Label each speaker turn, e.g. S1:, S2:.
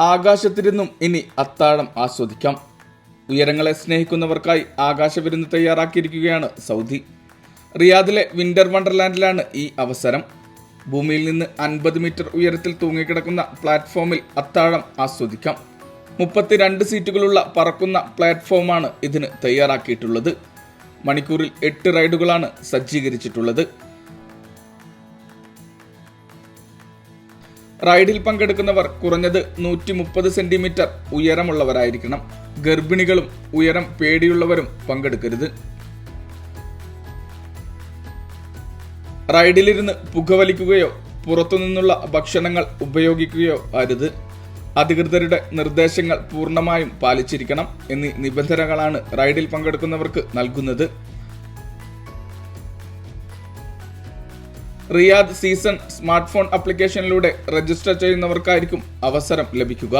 S1: ആകാശത്തിരുന്നും ഇനി അത്താഴം ആസ്വദിക്കാം. ഉയരങ്ങളെ സ്നേഹിക്കുന്നവർക്കായി ആകാശവിരുന്ന് തയ്യാറാക്കിയിരിക്കുകയാണ് സൗദി. റിയാദിലെ വിന്റർ വണ്ടർലാൻഡിലാണ് ഈ അവസരം. ഭൂമിയിൽ നിന്ന് അൻപത് മീറ്റർ ഉയരത്തിൽ തൂങ്ങിക്കിടക്കുന്ന പ്ലാറ്റ്ഫോമിൽ അത്താഴം ആസ്വദിക്കാം. മുപ്പത്തിരണ്ട് സീറ്റുകളുള്ള പറക്കുന്ന പ്ലാറ്റ്ഫോമാണ് ഇതിന് തയ്യാറാക്കിയിട്ടുള്ളത്. മണിക്കൂറിൽ എട്ട് റൈഡുകളാണ് സജ്ജീകരിച്ചിട്ടുള്ളത്. റൈഡിൽ പങ്കെടുക്കുന്നവർ കുറഞ്ഞത് നൂറ്റി മുപ്പത് സെന്റിമീറ്റർ ഉയരമുള്ളവരായിരിക്കണം. ഗർഭിണികളും ഉയരം പേടിയുള്ളവരും പങ്കെടുക്കരുത്. റൈഡിലിരുന്ന് പുകവലിക്കുകയോ പുറത്തുനിന്നുള്ള ഭക്ഷണങ്ങൾ ഉപയോഗിക്കുകയോ അരുത്. അധികൃതരുടെ നിർദ്ദേശങ്ങൾ പൂർണമായും പാലിച്ചിരിക്കണം എന്നീ നിബന്ധനകളാണ് റൈഡിൽ പങ്കെടുക്കുന്നവർക്ക് നൽകുന്നത്. റിയാദ് സീസൺ സ്മാർട്ട് ഫോൺ ആപ്ലിക്കേഷനിലൂടെ രജിസ്റ്റർ ചെയ്യുന്നവർക്കായിരിക്കും അവസരം ലഭിക്കുക.